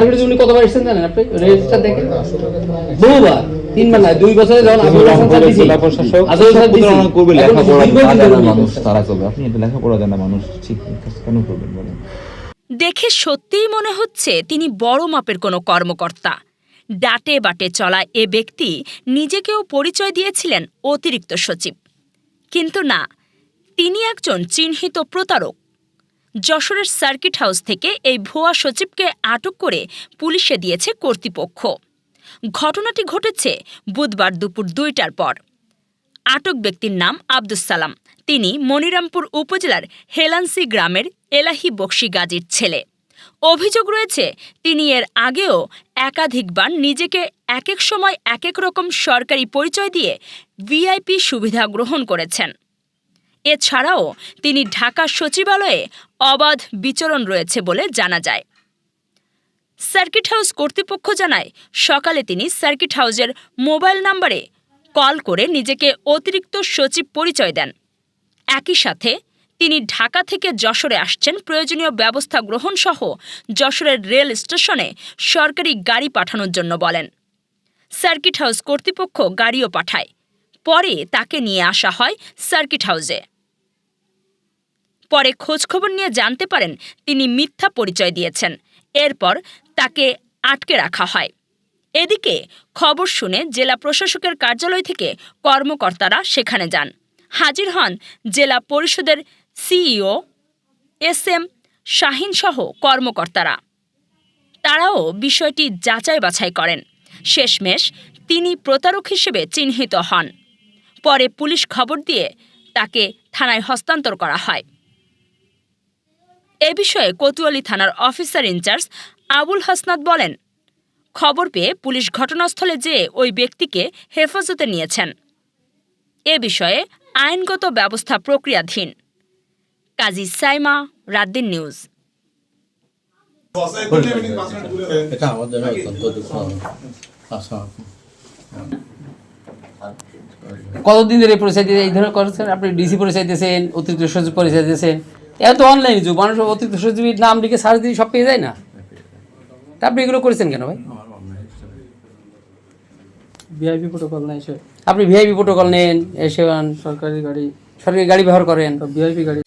টার্গেটের জন্য কতবার এসেছেন জানেন আপনি? রেজিস্টার দেখেন। বহুবার তিনবার না দুই বছরে যখন আবুল হাসান স্যার দিছি জেলা স্যার দিছি করবে লেখাপড়া দীর্ঘদিন জানে ধরে না মানুষ তারা করবে। আপনি এটা লেখাপড়া জানা মানুষ ঠিক কেন করবেন বলেন? দেখে সত্যিই মনে হচ্ছে তিনি বড় মাপের কোনো কর্মকর্তা। ডাটে বাটে চলা এ ব্যক্তি নিজেকেও পরিচয় দিয়েছিলেন অতিরিক্ত সচিব। কিন্তু না তিনি একজন চিহ্নিত প্রতারক। যশোরের সার্কিট হাউস থেকে এই ভুয়া সচিবকে আটক করে পুলিশে দিয়েছে কর্তৃপক্ষ। ঘটনাটি ঘটেছে বুধবার দুপুর দুইটার পর। আটক ব্যক্তির নাম আব্দুস সালাম। তিনি মনিরামপুর উপজেলার হেলান্সি গ্রামের এলাহি বক্সি গাজীর ছেলে। অভিযোগ রয়েছে, তিনি এর আগেও একাধিকবার নিজেকে এক এক সময় এক এক রকম সরকারি পরিচয় দিয়ে ভিআইপি সুবিধা গ্রহণ করেছেন। এছাড়াও তিনি ঢাকা সচিবালয়ে অবাধ বিচরণ রয়েছে বলে জানা যায়। সার্কিট হাউস কর্তৃপক্ষ জানায়, সকালে তিনি সার্কিট হাউসের মোবাইল নম্বরে কল করে নিজেকে অতিরিক্ত সচিব পরিচয় দেন। একই সাথে তিনি ঢাকা থেকে যশোরে আসছেন। প্রয়োজনীয় ব্যবস্থা গ্রহণ সহ যশোরের রেল স্টেশনে সরকারি গাড়ি পাঠানোর জন্য বলেন। সার্কিট হাউস কর্তৃপক্ষ গাড়িও পাঠায়। পরে তাকে নিয়ে আসা হয় সার্কিট হাউসে। পরে খোঁজখবর নিয়ে জানতে পারেন তিনি মিথ্যা পরিচয় দিয়েছেন। এরপর তাকে আটকে রাখা হয়। এদিকে খবর শুনে জেলা প্রশাসকের কার্যালয় থেকে কর্মকর্তারা সেখানে যান। হাজির হন জেলা পরিষদের সিইও এস এম শাহিনসহ কর্মকর্তারা। তারাও বিষয়টি যাচাই বাছাই করেন। শেষমেশ তিনি প্রতারক হিসেবে চিহ্নিত হন। পরে পুলিশ খবর দিয়ে তাকে থানায় হস্তান্তর করা হয়। এ বিষয়ে কোতোয়ালি থানার অফিসার ইনচার্জ আবুল হাসনাত বলেন, খবর পেয়ে পুলিশ ঘটনাস্থলে যেয়ে ওই ব্যক্তিকে হেফাজতে নিয়েছেন। এ বিষয়ে আইনগত ব্যবস্থা প্রক্রিয়াধীন। কাজী সাইমা রাদ্দিন নিউজ। এটা আমাদের অত্যন্ত দুঃখ আশা কতদিন ধরে পরিচয় দিয়ে এই ধরনের করেছেন আপনি ডিসি পরিচয় দিয়েছেন অতিরিক্ত সচিব পরিচয় দিয়েছেন। এত তো অনলাইন যুগ মানুষ অতিরিক্ত সচিবের নাম লিখে সার্চ দিয়ে সব পেয়ে যায় না? তা আপনি এগুলো করেছেন কেন ভাই? ভিআইপি প্রোটোকল না এসে আপনি ভিআইপি প্রোটোকল নেন এসে সরকারি গাড়ি সরকারি গাড়ি ব্যবহার করেন। ভিআইপি গাড়ি